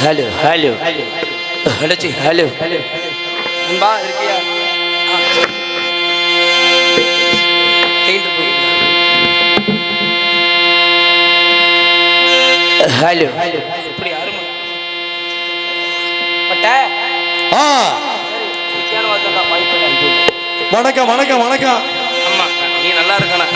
Hello hello hello ji hello அன்பா இருக்கியா. Hello இப்படி அருமை வணக்கம் வணக்கம் வணக்கம் ஆமா நீ நல்லா இருக்கணா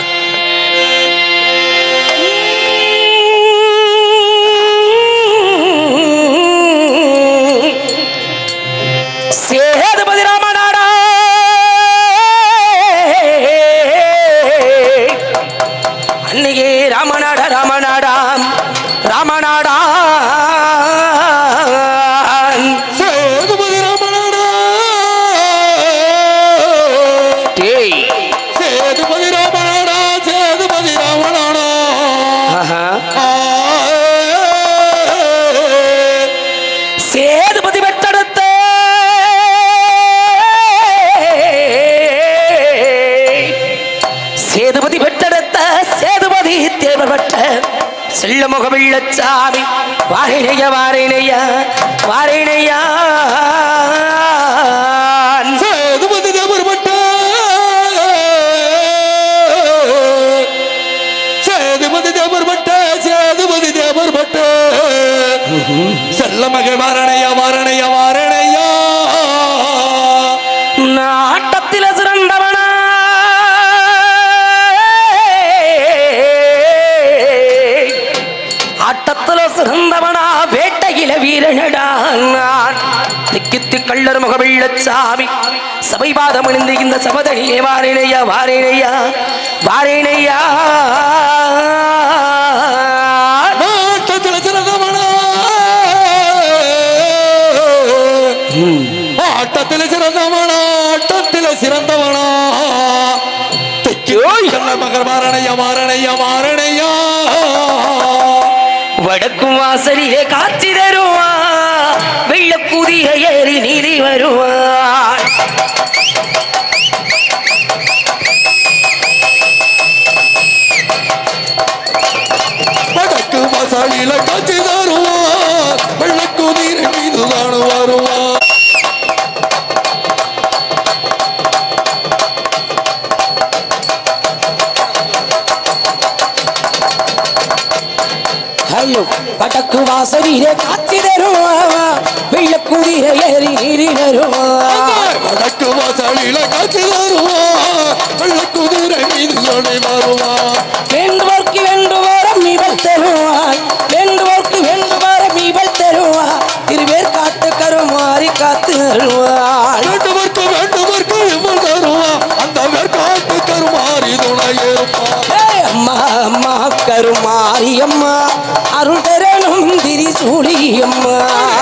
சேதுபதி பெற்றெடுத்த சேதுபதி பெற்றெடுத்த சேதுபதி தேவப்பட்ட செல்ல முகமில்லச்சாமி வாரிணைய வாரிணைய வாரிணையா சேதுபதி தேவர்பட்ட சேதுபதி தேவர்பட்ட சேதுபதி தேவர்பட்ட செல்ல மகை வாரணையா வாரணையா வாரணையா. நாட்டத்தில சிறந்தவனா. ஆட்டத்தில சிறந்தவனா வேட்டையில வீரனடா. நான் திக்கித்து கள்ளர் முகவெள்ளச்சாமி சபை பாதம் அணிந்து இந்த சபதனிலே வாரிணையா வாரிணையா வாரிணையா ஆட்டத்தில் சிறந்தவனா ஆட்டத்தில் சிறந்தவனா. மகர் வாரணையா வாரணையா வாரணையா வடக்கும் வாசலிலே காட்சி தருவா. வெள்ள குதிரை ஏறி நீதி வருவான் வடக்கு வாசலில காட்சி தருவா. வெள்ளக்குதிரை மீது தான் வருவா. ஏறி நீதி வருவான் வடக்கு வாசலில காட்சி தருவா வெள்ளக்குதிரை மீது தான் வருவா வேண்டுவோர்க்கு வேண்டுவோரம் இவள் தருவாய். வேண்டுவோர்க்கு வேண்டுவோரம் இவள் தருவாய். திருவேர் காட்டு கருமாறி காத்து வருவாள் வேண்டுவர்க்கு வேண்டுவர்க்கு இவள் தருவா அந்த வேற்காட்டு கருமாறி துணை இருப்பா ஏய் அம்மா அம்மா கருமாரி அம்மா அருள் தரணும் திரிசூலி அம்மா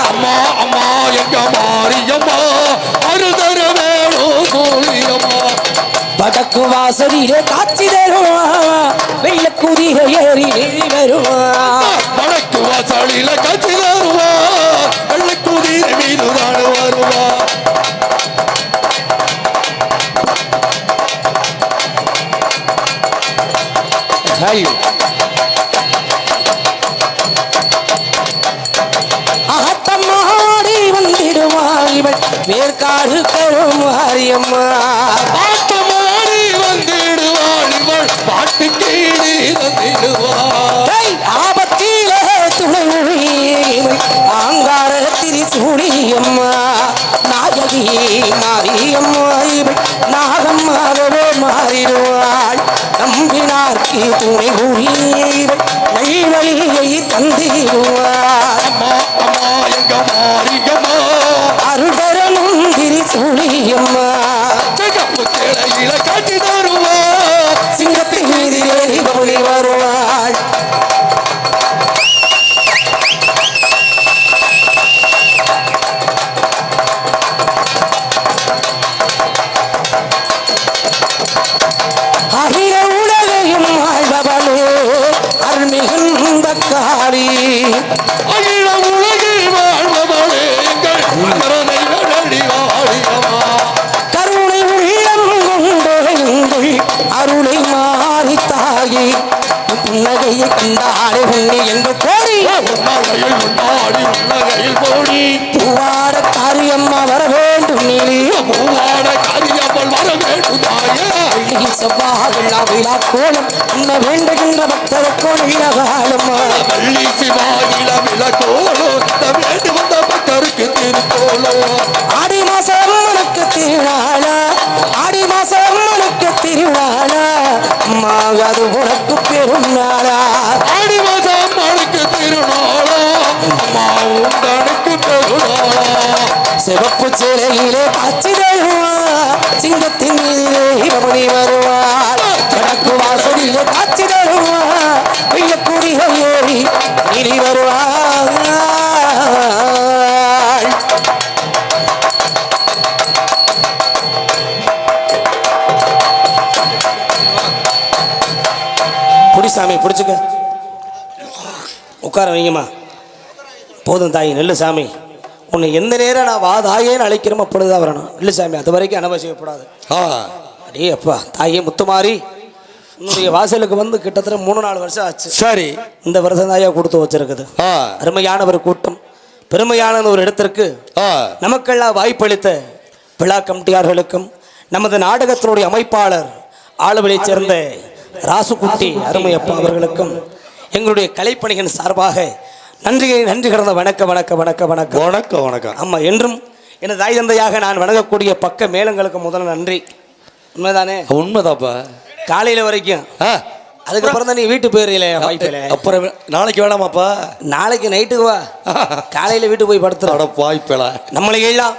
அம்மா அம்மா எங்க மாரியம்மா அருதர வேணும் சோழியம்மா வடக்கு வாசலிலே காட்சி தருவா வெள்ள குதிரை ஏறி வருவா வடக்கு வாசலில காட்சி தருவா கருமாரியம்மா பாட்டமாடி வந்திடுவாள் இவள். பாட்டு கீழே தந்திடுவாள் ஆபத்திலே துணை இவள் ஆங்கார திரிசூடியம்மா நாயகி மாரியம்மா இவள். நாகம்மாகவே மாறிடுவாள். நம்பினார்க்கு துணை இவள். நல்வழியை தந்திடுவாள். காளி அகில உலகில் வாழியம்மா கருணை எங்கள் அருளை மாறி தாயி புன்னகையை கண்டாலே உண்ணி எங்கு கோரி பூவாட காரியம்மா வர பூவாட காரியமல் வர வேண்டும் செவ்வாய் விழா கோலம் உண்ண வேண்டுகின்ற பக்தருக்கோ நல்ல காலம்மா வள்ளி சிவாயில விளக்கோலோ வேண்டி வந்த பக்தருக்கு திருக்கோலோ ஆடி மாசம் உனக்கு திருநாளா ஆடி மாசம் உனக்கு உனக்கு சிலையிலே காட்சி தருவா சிங்கத்தின் மீதிலே ரமணி வருவாள் வடக்கு வாசலிலே காட்சி தருவா வெள்ளக்குடிக ஏறி இனி வருவாள் சாமி பிடிச்சுக்க. உட்கார வைங்கம்மா. போதும் தாய் நெல்லு சாமி. உன்னை எந்த நேரம் நான் வா தாயேன்னு அழைக்கிறோம் அப்பொழுதுதான் வரணும் இல்லை சாமி அது வரைக்கும் அனவசியப்படாது ஆ. அடே அப்பா தாயே முத்துமாரி உன்னுடைய வாசலுக்கு வந்து கிட்டத்தட்ட மூணு நாலு வருஷம் ஆச்சு. சரி. இந்த வருஷம் தாயா கொடுத்து வச்சிருக்குது. ஆ. அருமையான ஒரு கூட்டம் பெருமையான ஒரு இடத்திற்கு ஆ. நமக்கெல்லாம் வாய்ப்பளித்த விழா கமிட்டியார்களுக்கும் நமது நாடகத்தினுடைய அமைப்பாளர் ஆளுவலைச் சேர்ந்த ராசுகுட்டி. அருமையப்பா அவர்களுக்கும் எங்களுடைய கலைப்பணியின் சார்பாக நன்றி நன்றி கிடந்த வணக்க வணக்க வணக்க வணக்கம். வணக்கம் வணக்கம். ஆமா என்றும் எனது தாய் தந்தையாக நான் வணங்கக்கூடிய பக்க மேளங்களுக்கு முதல்ல நன்றி. உண்மைதானே? உண்மைதாப்பா. காலையில வரைக்கும். ஆ. அதுக்கப்புறம் தான் நீ வீட்டு போயிடல வாய்ப்பில. அப்புறம் நாளைக்கு வேணாமாப்பா? நாளைக்கு நைட்டுக்கு வா. காலையில வீட்டுக்கு போய் படுத்துறோம் அட வாய்ப்பல. நம்மளை எல்லாம்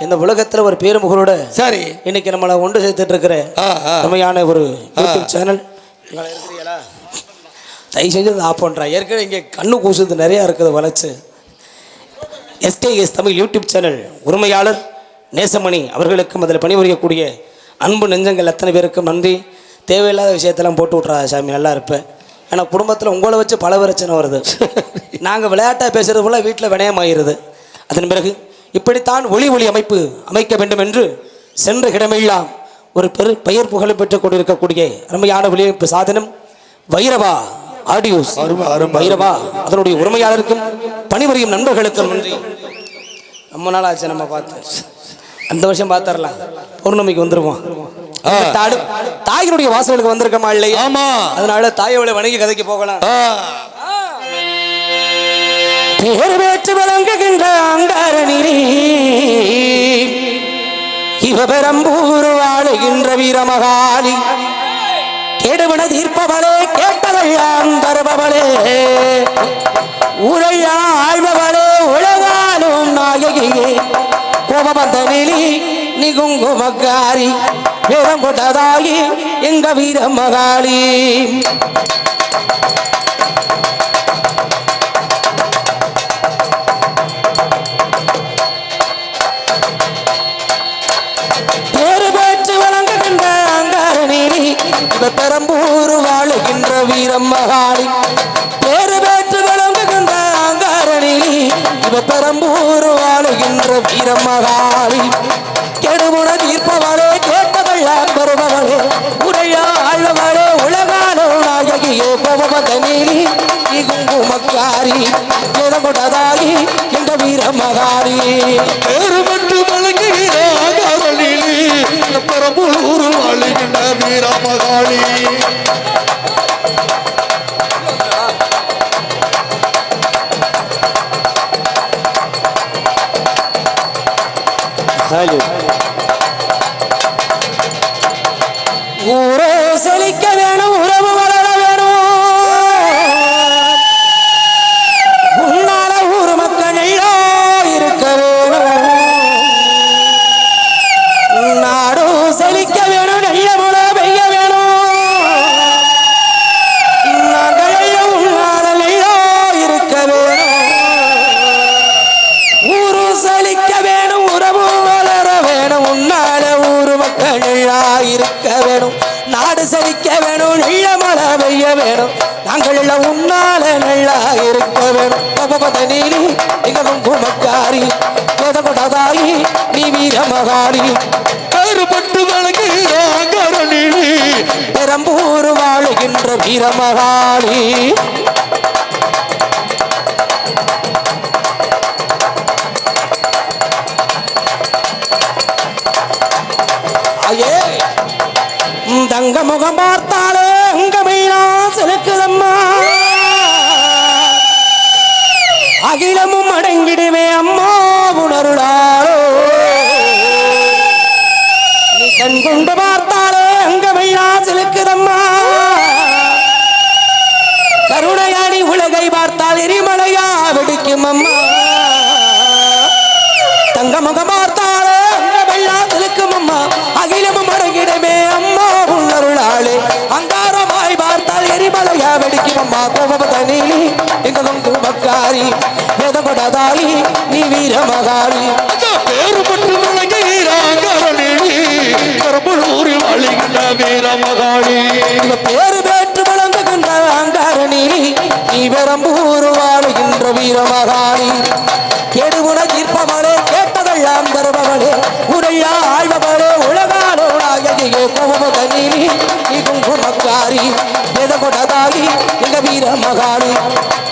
இந்த உலகத்துல ஒரு பேருமுகளோட சரி. இன்னைக்கு நம்மளை ஒன்று சேர்த்துட்டு இருக்கிற அருமையான ஒரு யூடியூப் சேனல் தயவு செஞ்சு அதை ஆஃப் ஏற்கனவே இங்கே கண்ணு கூசுது நிறையா இருக்குது வளர்ச்சி. எஸ்கேஎஸ் தமிழ் யூடியூப் சேனல் உரிமையாளர் நேசமணி அவர்களுக்கும் அதில் பணிபுரியக்கூடிய அன்பு நெஞ்சங்கள் அத்தனை பேருக்கும் நன்றி. தேவையில்லாத விஷயத்தெல்லாம் போட்டு விட்றா சாமி நல்லா இருப்பேன். ஏன்னா குடும்பத்தில் உங்களை வச்சு பல பிரச்சனை வருது. நாங்கள் விளையாட்டாக பேசுகிறது போல் வீட்டில் வினயமாயிருது. அதன் பிறகு இப்படித்தான் ஒளி ஒளி அமைப்பு அமைக்க வேண்டும் என்று சென்ற இடமெல்லாம் ஒரு பெரு பெயர் புகழ் பெற்றுக் கொண்டிருக்கக்கூடிய அருமையான ஒளியமைப்பு சாதனம் வைரவா. ஆடியோஸ். வைரவா அதனுடைய உரிமையாளருக்கும் பணிபுரியும் நண்பர்களுக்கும் நன்றி. ரொம்ப நாள் ஆச்சு நம்ம பார்த்து அந்த வருஷம் பார்த்துடலாம் பௌர்ணமிக்கு வந்துருவோம். தாயினுடைய வாசலுக்கு வந்திருக்கமா இல்லையா? ஆமா. அதனால தாயோட வணங்கி கதைக்கு போகலாம். பேர் பேச்சு விளங்குகின்ற அங்காரணிரி இவபெரம்பூர் வாழுகின்ற வீரமகாலி கெடுவன தீர்ப்பவளே கேட்டதையாம் தருபவளே. உரையா ஆழ்பவளே உலகாலும் நாயகியே. கோபபந்த வெளி நிகுங்குமக்காரி வீரம் கொண்டதாகி எங்க வீர மகாளி. இவ பெரம்பூர் வாழுகின்ற வீரம் மகாணி பேரு பேச்சு விளங்குகின்ற அங்காரணி இவ பெரம்பூர் வாழுகின்ற வீரம் மகாணி கெடுமுன தீர்ப்பவளே கேட்டதெல்லாம் பெறுபவளே கோபமத நீலி குங்குமக்காரி கொண்டதாகி எங்க வீர மகாரி பேரு மட்டும் வழங்குகிற ஆகாரலிலே பெரம்பலூர் வாழுகின்ற வீரமகாளி. ஹலோ. வேணும் பகவத நீலி மிகவும் குமக்காரி கொடதாயி நீ வீரமகாரி பேரு மட்டும் வழங்குகிற ஆகாரலிலே பெரம்பூர் வாழுகின்ற ஐயே உம் தங்க முகம் பார்த்தாலே அங்க மீனா செலுக்குதம்மா. அகிலமும் அடங்கிடுமே அம்மா உணருளாரோ. நீ கண் கொண்டு பார்த்தாலே அங்கமையா செலுக்குதம்மா கருணையாடி உலகை பார்த்தால் எரிமலையா வெடிக்கும் அம்மா தங்க முகம் பார்த்தாலே அங்கமையா செலுக்கும் அம்மா அகிலமும் அடங்கிடுமே அம்மா உன்னருளாளே அங்காரமாய் பார்த்தால் எரிமலையா வெடிக்கும் அம்மா கோபத நீலி வேத கொடதாயி நீ வீரமகாரி பேரு பட்டு விளங்குகிறாங்கரணி பெரம்பலூரில் அழிகின்ற வீரமகாளி. உங்க பேரு பெற்று விளங்குகின்ற அங்காரணி நீ பெரம்பூர் வாழுகின்ற வீரமகாரி கெடுமுன தீர்ப்பவளே கேட்டதெல்லாம் தருபவளே உரையா ஆழ்பவளே உலகாலோடாகிய கோபமுத நீலி நீ குங்குமக்காரி வேத கொடதாகி எங்க வீரமகாரி